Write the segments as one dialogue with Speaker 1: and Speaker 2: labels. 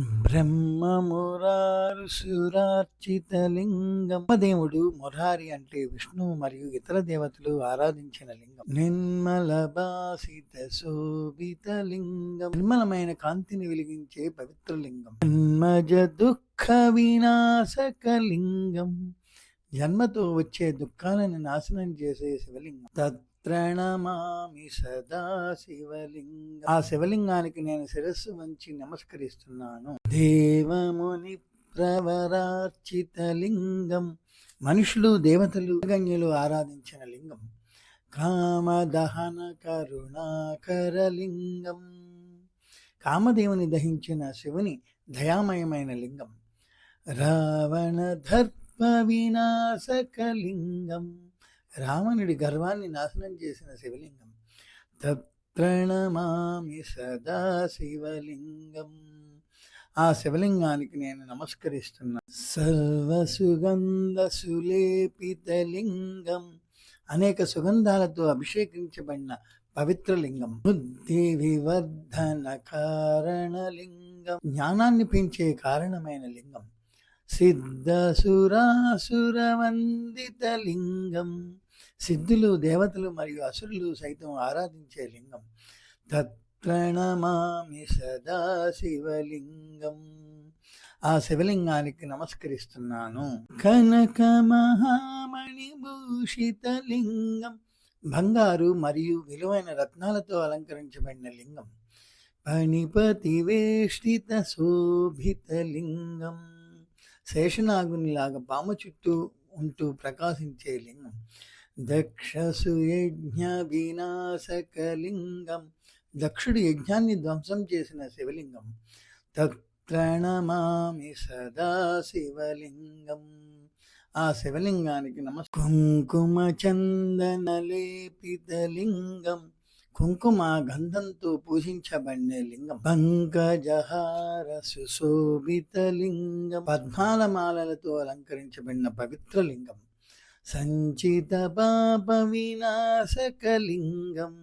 Speaker 1: బ్రహ్మమురారు సురార్చితలింగం. దేవుడు మురారి అంటే విష్ణువు మరియు ఇతర దేవతలు ఆరాధించిన లింగం. నిర్మల శోభిత లింగం నిర్మలమైన కాంతిని వెలిగించే పవిత్ర లింగం. జన్మజ దుఃఖ వినాశక లింగం. జన్మతో వచ్చే దుఃఖాలను నాశనం చేసే శివలింగం. ప్రణమామి సదా శివలింగ ఆ శివలింగానికి నేను శిరస్సు వంచి నమస్కరిస్తున్నాను. దేవముని ప్రవరార్చిత లింగం మనుషులు దేవతలు గణ్యులు ఆరాధించిన లింగం. కామదహన కరుణాకర లింగం కామదేవుని దహించిన శివుని దయామయమైన లింగం. రావణ దర్ప వినాశక లింగం రావణుడి గర్వాన్ని నాశనం చేసిన శివలింగం. తత్ప్రణమామి సదా శివలింగం. ఆ శివలింగానికి నేను నమస్కరిస్తున్నా. సర్వసుగంధ సులేపితలింగం అనేక సుగంధాలతో అభిషేకించబడిన పవిత్ర లింగం బుద్ధి వివర్ధన కారణలింగం. జ్ఞానాన్ని పెంచే కారణమైన లింగం. సిద్ధసురాసురవందిత లింగం. సిద్ధులు దేవతలు మరియు అసురులు సైతం ఆరాధించే లింగం. తత్ప్రణమామి సదా శివలింగం. ఆ శివలింగానికి నమస్కరిస్తున్నాను. కనక మహామణి భూషిత లింగం. బంగారు మరియు విలువైన రత్నాలతో అలంకరించబడిన లింగం. పణిపతి వేష్టిత శోభిత లింగం. శేషనాగునిలాగా పాము చుట్టూ ఉంటూ ప్రకాశించే లింగం. దక్షసు యజ్ఞ వినాశకలింగం. దక్షుడు యజ్ఞాన్ని ధ్వంసం చేసిన శివలింగం. తత్ప్రణమామి సదా శివలింగం. ఆ శివలింగానికి నమస్ కుంకుమ చందన కుంకుమ గంధంతో పూజించబడిన లింగం. బంకజహార సుశోభిత లింగం. పద్మాల మాలలతో అలంకరించబడిన పవిత్ర లింగం. సంచిత పాప వినాశక లింగం.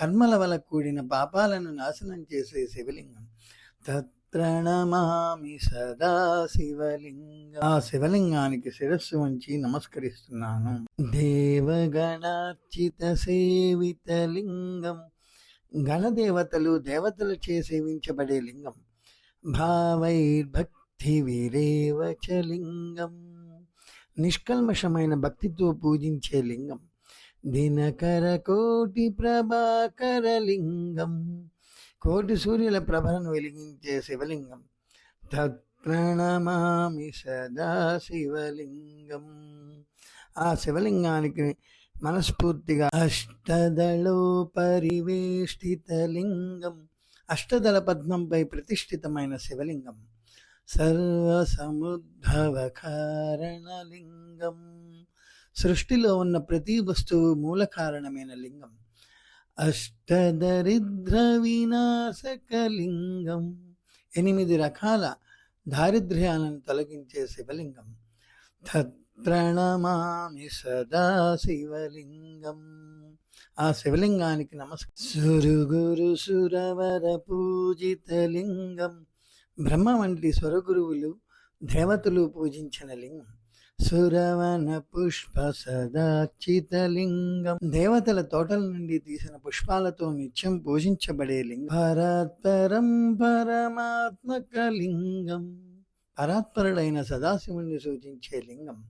Speaker 1: కర్మల వల్ల కూడిన పాపాలను నాశనం చేసే శివలింగం. తత్ ప్రణమామి సదా శివలింగం. ఆ శివలింగానికి శిరస్సు ఉంచి నమస్కరిస్తున్నాను. దేవగణార్చిత సేవిత లింగం. గణదేవతలు దేవతలచే సేవించబడే లింగం. భావైర్భక్తి విరేవచ లింగం. నిష్కల్మషమైన భక్తితో పూజించే లింగం. దినకర కోటి ప్రభాకర లింగం. కోటి సూర్యుల ప్రభను వెలిగించే శివలింగం. తత్ప్రణమామి సదా శివలింగం. ఆ శివలింగానికి మనస్ఫూర్తిగా అష్టదళో పరివేష్టిత లింగం అష్టదళ పద్మంపై ప్రతిష్ఠితమైన శివలింగం. సర్వసముద్భవ కారణలింగం సృష్టిలో ఉన్న ప్రతి వస్తువు మూల కారణమైన లింగం. అష్టదరిద్ర వినాశకలింగం ఎనిమిది రకాల దారిద్ర్యాలను తొలగించే శివలింగం. తత్రణమామి సదా శివలింగం ఆ శివలింగానికి నమస్కారం సురుగురు సురవర పూజిత లింగం బ్రహ్మ వంటి స్వరగురువులు దేవతలు పూజించిన లింగం. సురవన పుష్ప సదాచితలింగం. దేవతల తోటల నుండి తీసిన పుష్పాలతో నిత్యం పూజించబడే లింగం. పరాత్పరం పరమాత్మక లింగం పరాత్పరుడైన సదాశివుణ్ణి సూచించే లింగం.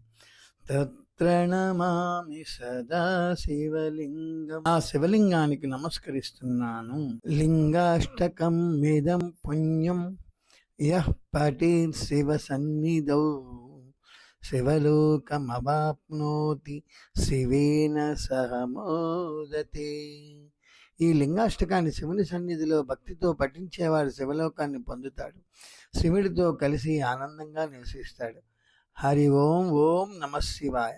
Speaker 1: తత్రణమామి సదా శివలింగం ఆ శివలింగానికి నమస్కరిస్తున్నాను. లింగాష్టకం మిదం పుణ్యం. యహ్ పటి శివ సన్నిధౌ. శివలోకమవాప్నోతి శివేన సహ మోదతే. ఈ లింగాష్టకాన్ని శివుని సన్నిధిలో భక్తితో పఠించేవాడు శివలోకాన్ని పొందుతాడు. శివుడితో కలిసి ఆనందంగా నివసిస్తాడు. హరి ఓం ఓం నమ శివాయ.